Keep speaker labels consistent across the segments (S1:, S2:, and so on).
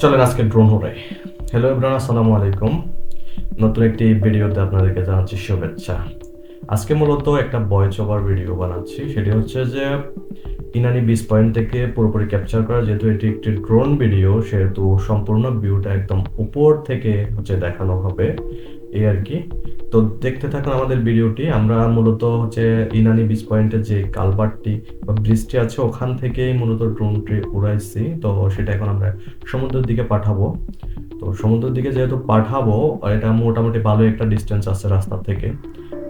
S1: চলেন আজকে ড্রোন উড়াই। হ্যালো ইব্রান আসসালামু আলাইকুম। নতুন একটি ভিডিওতে আপনাদেরকে জানাচ্ছি শুভেচ্ছা। আজকে মূলত একটা ভয়েস ওভার ভিডিও বানাচ্ছি। সেটি হচ্ছে যে ইনানি বিস পয়েন্ট থেকে পুরোপুরি ক্যাপচার করা, যেহেতু এটি একটি ড্রোন ভিডিও সেহেতু সম্পূর্ণ ভিউটা একদম উপর থেকে হচ্ছে দেখানো হবে। এই আর কি। তো দেখতে থাকুন আমাদের ভিডিওটি। আমরা মূলত হচ্ছে ইনানি বিচ পয়েন্টের যে কালবারটি বা ব্রিজটি আছে, ওখান থেকেই মূলত ড্রোনটি উড়াইছি। তো সেটা এখন আমরা সমুদ্রের দিকে পাঠাবো। তো সমুদ্রের দিকে যেহেতু পাঠাবো, এটা মোটামুটি ভালো একটা ডিস্টেন্স আছে রাস্তা থেকে।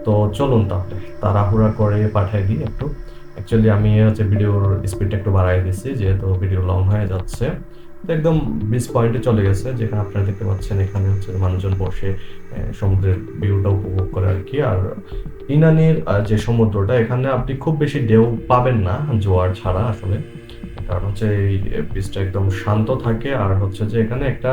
S1: তো চলুন তাহলে, তাড়াহুড়া করে পাঠিয়ে দিই একটু। অ্যাকচুয়ালি আমি হচ্ছে ভিডিওর স্পিডটা একটু বাড়াই দিচ্ছি যেহেতু ভিডিও লং হয়ে যাচ্ছে। একদম বিচ পয়েন্টে চলে গেছে, যেখানে আপনারা দেখতে পাচ্ছেন এখানে হচ্ছে মানুষজন বসে সমুদ্রের ভিউটা উপভোগ করে আর কি। আর ইনানির যে সমুদ্রটা, এখানে আপনি খুব বেশি ঢেউ পাবেন না জোয়ার ছাড়া আসলে। কারণ হচ্ছে এই বিচটা একদম শান্ত থাকে। আর হচ্ছে যে এখানে একটা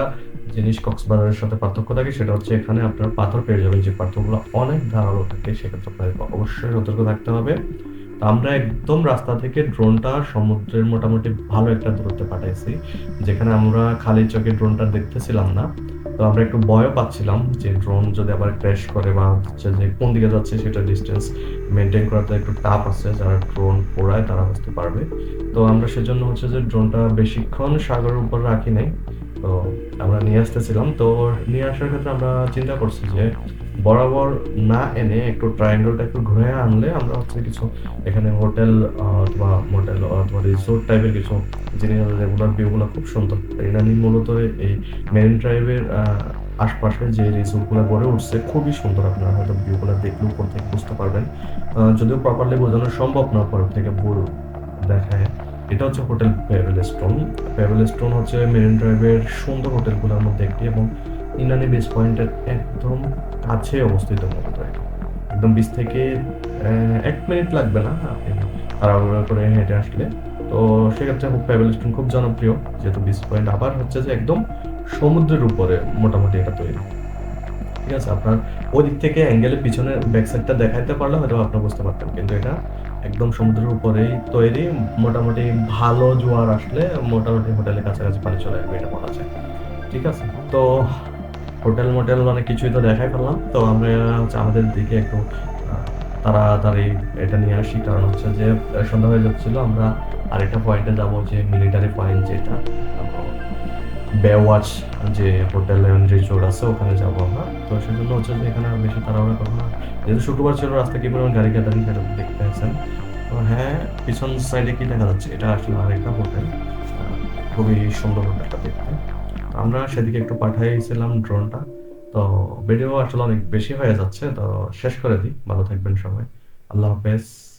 S1: জিনিস কক্সবাজারের সাথে পার্থক্য থাকে, সেটা হচ্ছে এখানে আপনার পাথর পেয়ে যাবেন। যে পাথরগুলো অনেক ধারালো থাকে, সেক্ষেত্রে অবশ্যই সতর্ক থাকতে হবে। আমরা একদম রাস্তা থেকে ড্রোনটা সমুদ্রের মোটামুটি ভালো একটা দূরত্বে পাঠাইছি, যেখানে আমরা খালি চোখে ড্রোনটা দেখতেছিলাম না। তো আমরা একটু ভয়ও পাচ্ছিলাম যে ড্রোন যদি আবার ক্র্যাশ করে বা হচ্ছে যে কোন দিকে যাচ্ছে সেটা ডিস্টেন্স মেনটেন করাতে একটু টাফ আছে, যারা ড্রোন পোড়ায় তারা বুঝতে পারবে। তো আমরা সেজন্য হচ্ছে যে ড্রোনটা বেশিক্ষণ সাগরের উপর রাখি নাই। তো আমরা নিয়ে আসতেছিলাম। তো নিয়ে আসার ক্ষেত্রে আমরা চিন্তা করছি যে বরাবর না এনে একটু ট্রায়াঙ্গেলটা একটু ঘুরে আনলে আমরা হচ্ছে কিছু এখানে হোটেল অথবা মোটেল অথবা রিসোর্ট টাইপের কিছু জিনিস যেগুলোর ভিউগুলো খুব সুন্দর। ইনানি মূলত এই মেরিন ড্রাইভের আশপাশে যে রিসোর্টগুলো গড়ে উঠছে, খুবই সুন্দর আপনারা হয়তো ভিউগুলো দেখলে উপর থেকে বুঝতে পারবেন। যদিও প্রপারলি বোঝানো সম্ভব না উপর থেকে বল দেখায়। এটা হচ্ছে hotel pebble stone pebble stone হচ্ছে মেরিন ড্রাইভের সুন্দর হোটেলগুলোর মধ্যে একটি এবং ইনানি বেস পয়েন্টের একদম কাছে অবস্থিত মূলত। একদম বিশ থেকে এক মিনিট লাগবে না, আপনি করে হেঁটে আসলে। তো সেক্ষেত্রে পেভেল স্টোন খুব জনপ্রিয়, যেহেতু বিচ পয়েন্ট আবার হচ্ছে যে একদম সমুদ্রের উপরে মোটামুটি এটা তৈরি। ঠিক আছে, আপনার ওই দিক থেকে অ্যাঙ্গেলের পিছনে ব্যাক সাইডটা দেখাইতে পারলে হয়তো আপনি বুঝতে পারতেন, কিন্তু এটা একদম সমুদ্রের উপরেই তৈরি, মোটামুটি ভালো জোয়ার আসলে মোটামুটি হোটেলের কাছাকাছি পানি চলে আসবে, এটা বলা যায়। ঠিক আছে, তো হোটেল মোটেল অনেক কিছুই তো দেখাই ফেললাম। তো আমরা হচ্ছে আমাদের দিকে একটু তাড়াতাড়ি এটা নিয়ে আসি। কারণ হচ্ছে যে, সন্ধ্যা হয়ে যাচ্ছিল, আমরা আরেকটা পয়েন্টে যাব, যে মিলিটারি পয়েন্ট যেটা। বেওয়াচ যে হোটেল রিসোর্ট আছে, ওখানে যাব আমরা। তো সেজন্য হচ্ছে যে এখানে বেশি তাড়াহুড়া করব না। যেহেতু শুক্রবার ছিল রাস্তা কি পরিমাণ গাড়ি গাড়ি সেটা দেখতে পাচ্ছেন তো হ্যাঁ পিছন সাইডে কি দেখা যাচ্ছে? এটা আসলে আরেকটা হোটেল। খুবই সুন্দর হোটেলটা দেখতে। আমরা সেদিকে একটু পাঠাইছিলাম ড্রোনটা, তো ভিডিও আসলে অনেক বেশি হয়ে যাচ্ছে, তো শেষ করে দিই। ভালো থাকবেন সবাই। আল্লাহ হাফেজ।